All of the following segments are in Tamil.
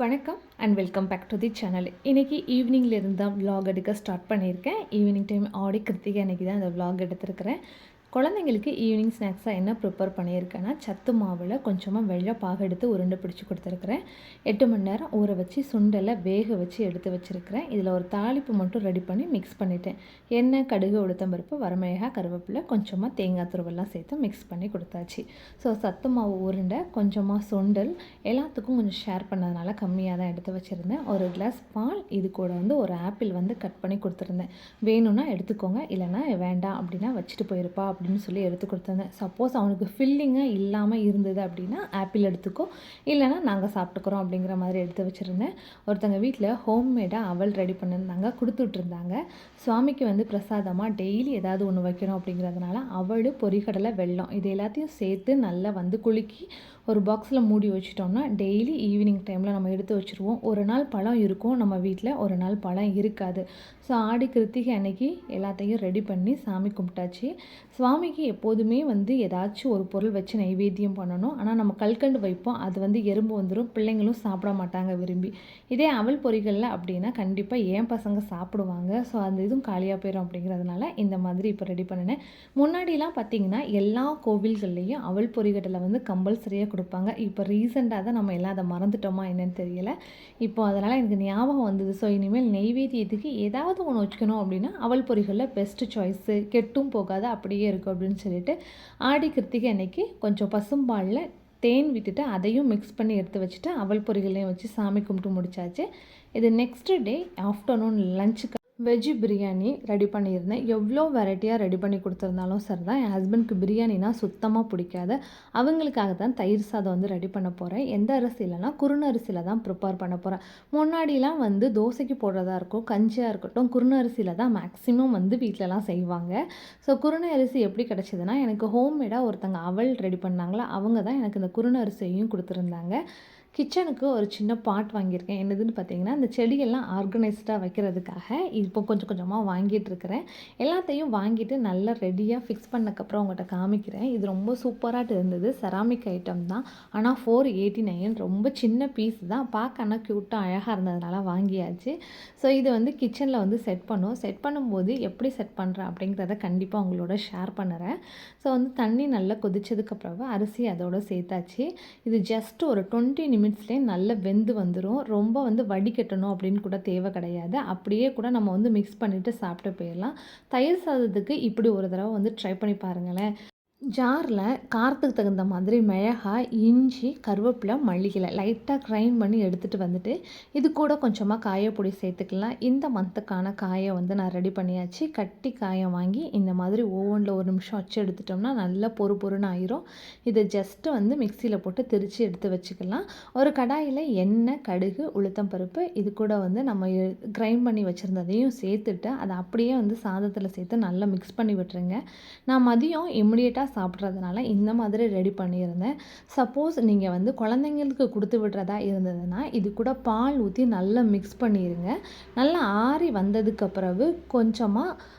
வணக்கம் and welcome back to the channel இன்றைக்கி ஈவினிங்லேருந்து தான் விலாக் எடுக்க ஸ்டார்ட் பண்ணியிருக்கேன். ஈவினிங் டைம் ஆடி கிருத்திகை அன்றைக்கி தான் இந்த விலாக் எடுத்திருக்கிறேன். குழந்தைங்களுக்கு ஈவினிங் ஸ்நாக்ஸாக என்ன ப்ரிப்பேர் பண்ணியிருக்கேன்னா சத்து மாவில் கொஞ்சமாக வெள்ளை பாக எடுத்து உருண்டை பிடிச்சி கொடுத்துருக்குறேன். எட்டு மணி நேரம் ஊற வச்சு சுண்டலை வேக வச்சு எடுத்து வச்சுருக்கிறேன். இதில் ஒரு தாளிப்பு மட்டும் ரெடி பண்ணி மிக்ஸ் பண்ணிட்டேன். எண்ணெய் கடுகு உளுத்தம்பருப்பு வரமிளகா கருவேப்பிலை கொஞ்சமாக தேங்காய் துருவெல்லாம் சேர்த்து மிக்ஸ் பண்ணி கொடுத்தாச்சு. ஸோ சத்து மாவு உருண்டை கொஞ்சமாக சுண்டல் எல்லாத்துக்கும் கொஞ்சம் ஷேர் பண்ணதுனால கம்மியாக தான் எடுத்து வச்சுருந்தேன். ஒரு கிளாஸ் பால் இது கூட வந்து ஒரு ஆப்பிள் வந்து கட் பண்ணி கொடுத்துருந்தேன். வேணும்னா எடுத்துக்கோங்க இல்லைனா வேண்டாம் அப்படின்னா வச்சுட்டு போயிருப்பா அப்படி அப்படின்னு சொல்லி எடுத்து கொடுத்துருந்தேன் சப்போஸ் அவனுக்கு ஃபில்லிங்காக இல்லாமல் இருந்தது அப்படின்னா ஆப்பிள் எடுத்துக்கோ. இல்லைன்னா நாங்கள் சாப்பிட்டுக்கிறோம் அப்படிங்கிற மாதிரி எடுத்து வச்சுருந்தேன். ஒருத்தங்க வீட்டில் ஹோம்மேடாக அவள் ரெடி பண்ணியிருந்தாங்க கொடுத்துட்ருந்தாங்க. சுவாமிக்கு வந்து பிரசாதமாக டெய்லி ஏதாவது ஒன்று வைக்கணும் அப்படிங்கிறதுனால அவள் பொறிகடலை வெள்ளம் இது எல்லாத்தையும் சேர்த்து நல்லா வந்து குலுக்கி ஒரு பாக்ஸில் மூடி வச்சிட்டோம்னா டெய்லி ஈவினிங் டைமில் நம்ம எடுத்து வச்சுருவோம். ஒரு நாள் பழம் இருக்கும் நம்ம வீட்டில் ஒரு நாள் பழம் இருக்காது. ஸோ ஆடி கிருத்திகை அன்னைக்கு எல்லாத்தையும் ரெடி பண்ணி சாமி கும்பிட்டாச்சு. சுவாமிக்கு எப்போதுமே வந்து ஏதாச்சும் ஒரு பொருள் வச்சு நைவேத்தியம் பண்ணணும். ஆனால் நம்ம கல்கண்டு வைப்போம். அது வந்து எறும்பு வந்துடும் பிள்ளைங்களும் சாப்பிட மாட்டாங்க விரும்பி. இதே அவல் பொறிகளில் அப்படின்னா கண்டிப்பாக ஏன் பசங்க சாப்பிடுவாங்க? ஸோ அந்த இதுவும் காலியாக போயிடும் அப்படிங்கிறதுனால இந்த மாதிரி இப்போ ரெடி பண்ணினேன். முன்னாடிலாம் பார்த்தீங்கன்னா எல்லா கோவில்கள்லேயும் அவல் பொரிகடலை வந்து கம்பல்சரியாக கொடுப்பாங்க. இப்போ ரீசெண்டாக தான் நம்ம எல்லாம் அதை மறந்துட்டோமா என்னன்னு தெரியல. இப்போ அதனால் எனக்கு ஞாபகம் வந்தது. ஸோ இனிமேல் நெய்வேத்தியத்துக்கு ஏதாவது ஒன்று வச்சுக்கணும் அப்படின்னா அவல் பொரிகளில் பெஸ்ட்டு சாய்ஸு கெட்டும் போகாது அப்படியே இருக்கும் அப்படின்னு சொல்லிட்டு ஆடி கிருத்திகை அன்னைக்கு கொஞ்சம் பசும்பாலில் தேன் விட்டுட்டு அதையும் மிக்ஸ் பண்ணி எடுத்து வச்சுட்டு அவல் பொறிகளையும் வச்சு சாமி கும்பிட்டு முடிச்சாச்சு. இது நெக்ஸ்ட் டே ஆஃப்டர்நூன் லஞ்சுக்கு வெஜ்ஜு பிரியாணி ரெடி பண்ணியிருந்தேன். எவ்வளோ வெரைட்டியாக ரெடி பண்ணி கொடுத்துருந்தாலும் சரி தான் என் ஹஸ்பண்ட்க்கு பிரியாணினா சுத்தமாக பிடிக்காது. அவங்களுக்காக தான் தயிர் சாதம் வந்து ரெடி பண்ண போகிறேன் எந்த அரிசியிலனா குறுநரிசியில் தான் ப்ரிப்பேர் பண்ண போகிறேன் முன்னாடிலாம் வந்து தோசைக்கு போடுறதா இருக்கும் கஞ்சியாக இருக்கட்டும் குறுநரிசியில் தான் மேக்ஸிமம் வந்து வீட்டிலலாம் செய்வாங்க. ஸோ குருணை அரிசி எப்படி கிடச்சிதுன்னா எனக்கு ஹோம்மேடாக ஒருத்தங்க அவல் ரெடி பண்ணாங்களா அவங்க தான் எனக்கு இந்த குருணை அரிசியையும் கொடுத்துருந்தாங்க. கிச்சனுக்கு ஒரு சின்ன பாட் வாங்கியிருக்கேன். என்னதுன்னு பார்த்தீங்கன்னா இந்த செடியெல்லாம் ஆர்கனைஸ்டாக வைக்கிறதுக்காக இப்போ கொஞ்சம் கொஞ்சமாக வாங்கிட்டு இருக்கிறேன். எல்லாத்தையும் வாங்கிட்டு நல்லா ரெடியாக ஃபிக்ஸ் பண்ணக்கப்புறம் உங்கள்கிட்ட காமிக்கிறேன். இது ரொம்ப சூப்பராக இருந்தது. செராமிக் ஐட்டம் தான். ஆனால் ஃபோர் எயிட்டி நைன் ரொம்ப சின்ன பீஸ் தான். பார்க்க ஆனால் க்யூட்டாக அழகாக இருந்ததுனால வாங்கியாச்சு. ஸோ இது வந்து கிச்சனில் வந்து செட் பண்ணும் செட் பண்ணும்போது எப்படி செட் பண்ணுறேன் அப்படிங்கிறத கண்டிப்பாக உங்களோட ஷேர் பண்ணுறேன். ஸோ வந்து தண்ணி நல்லா கொதிச்சதுக்கப்புறம் அரிசி அதோட சேர்த்தாச்சு. இது ஜஸ்ட் ஒரு டுவெண்ட்டி மினிட்ஸ்லேயே நல்லா வெந்து வந்துடும் ரொம்ப வந்து வடிகட்டணும் அப்படின்னு கூட தேவை கிடையாது. அப்படியே கூட நம்ம வந்து மிக்ஸ் பண்ணிவிட்டு சாப்பிட்டு போயிடலாம். தயிர் சாதத்துக்கு இப்படி ஒரு தடவை வந்து ட்ரை பண்ணி பாருங்களேன். ஜாரில் காரத்துக்கு தகுந்த மாதிரி மிளகாய் இஞ்சி கருவேப்பிலை மல்லிகளை லைட்டாக கிரைண்ட் பண்ணி எடுத்துகிட்டு வந்துட்டு இது கூட கொஞ்சமாக காயப்பொடி சேர்த்துக்கலாம். இந்த மந்த்துக்கான காயை வந்து நான் ரெடி பண்ணியாச்சு. கட்டி காயை வாங்கி இந்த மாதிரி ஓவனில் ஒரு நிமிஷம் வச்சு எடுத்துட்டோம்னா நல்லா பொறு பொறுன்னு ஆயிரும். இதை ஜஸ்ட்டு வந்து மிக்சியில் போட்டு திரித்து எடுத்து வச்சுக்கலாம். ஒரு கடாயில் எண்ணெய் கடுகு உளுத்தம் பருப்பு இது கூட வந்து நம்ம கிரைண்ட் பண்ணி வச்சுருந்ததையும் சேர்த்துட்டு அதை அப்படியே வந்து சாதத்தில் சேர்த்து நல்லா மிக்ஸ் பண்ணி விட்டுருங்க. நான் மதியம் இம்மிடியேட்டாக சாப்பிட்றதுனால இந்த மாதிரி ரெடி பண்ணியிருந்தேன். சப்போஸ் நீங்கள் வந்து குழந்தைங்களுக்கு கொடுத்து விடுறதா இருந்ததுன்னா இது கூட பால் ஊற்றி நல்லா மிக்ஸ் பண்ணிடுங்க நல்லா ஆறி வந்ததுக்கு பிறகு கொஞ்சமாக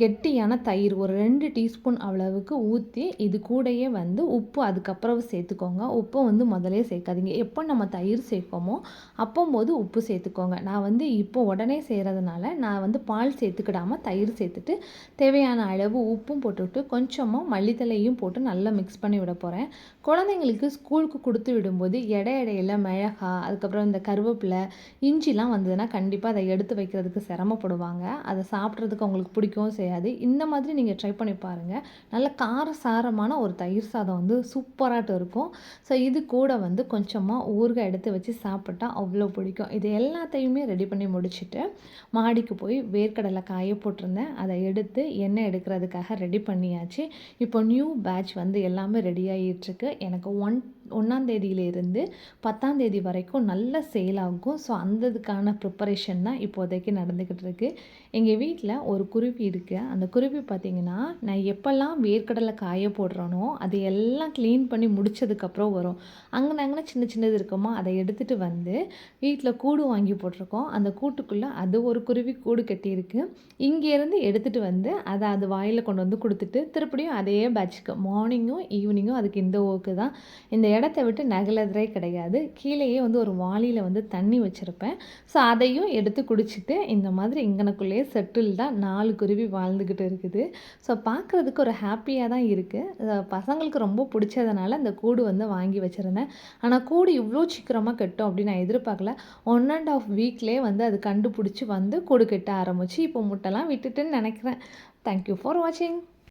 கெட்டியான தயிர் ஒரு ரெண்டு டீஸ்பூன் அளவுக்கு ஊற்றி இது கூடயே வந்து உப்பு அதுக்கப்புறம் சேர்த்துக்கோங்க. உப்பை வந்து முதலே சேர்க்காதீங்க. எப்போ நம்ம தயிர் சேர்க்கோமோ அப்போம்போது உப்பு சேர்த்துக்கோங்க. நான் வந்து இப்போ உடனே செய்கிறதுனால நான் வந்து பால் சேர்த்துக்கிடாமல் தயிர் சேர்த்துட்டு தேவையான அளவு உப்பும் போட்டுவிட்டு கொஞ்சமாக மல்லித்தலையும் போட்டு நல்லா மிக்ஸ் பண்ணி விட போகிறேன் குழந்தைங்களுக்கு ஸ்கூலுக்கு கொடுத்து விடும்போது எடை இடையில மிளகா அதுக்கப்புறம் இந்த கருவேப்பிலை இஞ்சிலாம் வந்ததுன்னா கண்டிப்பாக அதை எடுத்து வைக்கிறதுக்கு சிரமப்படுவாங்க. அதை சாப்பிட்றதுக்கு அவங்களுக்கு பிடிக்கவும் செய்யாது. இந்த மாதிரி நீங்கள் ட்ரை பண்ணி பாருங்கள் நல்ல காரசாரமான ஒரு தயிர் சாதம் வந்து சூப்பராட்டு இருக்கும். ஸோ இது கூட வந்து கொஞ்சமாக ஊறுகாய் எடுத்து வச்சு சாப்பிட்டா அவ்வளோ பிடிக்கும். இது எல்லாத்தையுமே ரெடி பண்ணி முடிச்சுட்டு மாடிக்கு போய் வேர்க்கடலை காய போட்டிருந்தேன். அதை எடுத்து எண்ணெய் எடுக்கிறதுக்காக ரெடி பண்ணியாச்சு. இப்போ நியூ பேட்ச் வந்து எல்லாமே ரெடி ஆகிட்டுருக்கு எனக்கு ஒன் ஒன்றாந்தேதியிலேருந்து பத்தாந்தேதி வரைக்கும் நல்ல சேல் ஆகும். ஸோ அந்த இதுக்கான ப்ரிப்பரேஷன் தான் இப்போதைக்கு நடந்துக்கிட்டு இருக்குது எங்கள் வீட்டில் ஒரு குருவி இருக்குது அந்த குருவி பார்த்திங்கன்னா நான் எப்போல்லாம் வேர்க்கடலை காய போடுறேனோ அது எல்லாம் க்ளீன் பண்ணி முடிச்சதுக்கப்புறம் வரும். அங்கே அங்கே சின்ன சின்னது இருக்குமா அதை எடுத்துகிட்டு வந்து வீட்டில் கூடு வாங்கி போட்டிருக்கோம். அந்த கூட்டுக்குள்ளே அது ஒரு குருவி கூடு கட்டியிருக்கு. இங்கேருந்து எடுத்துகிட்டு வந்து அதை அது வாயில் கொண்டு வந்து கொடுத்துட்டு திருப்படியும் அதே பேட்சுக்கு மார்னிங்கும் ஈவினிங்கும் அதுக்கு இந்த ஓக்கு தான். இந்த இடத்த விட்டு நகலறதே கிடையாது. கீழேயே வந்து ஒரு வாளியில் வந்து தண்ணி வச்சுருப்பேன். ஸோ அதையும் எடுத்து குடிச்சிட்டு இந்த மாதிரி இங்கனக்குள்ளேயே செட்டில்டாக நாலு குருவி வாழ்ந்துக்கிட்டு இருக்குது. ஸோ பார்க்குறதுக்கு ஒரு ஹாப்பியாக தான் இருக்குது பசங்களுக்கு ரொம்ப பிடிச்சதுனால இந்த கூடு வந்து வாங்கி வச்சுருந்தேன். ஆனால் கூடு இவ்வளோ சீக்கிரமாக கட்டும் அப்படின்னு நான் எதிர்பார்க்கல. ஒன் அண்ட் ஆஃப் வீக்லேயே வந்து அது கண்டுபிடிச்சி வந்து கூடு கட்ட ஆரம்பிச்சு இப்போ முட்டைலாம் விட்டுட்டுன்னு நினைக்கிறேன். தேங்க்யூ ஃபார் வாட்சிங்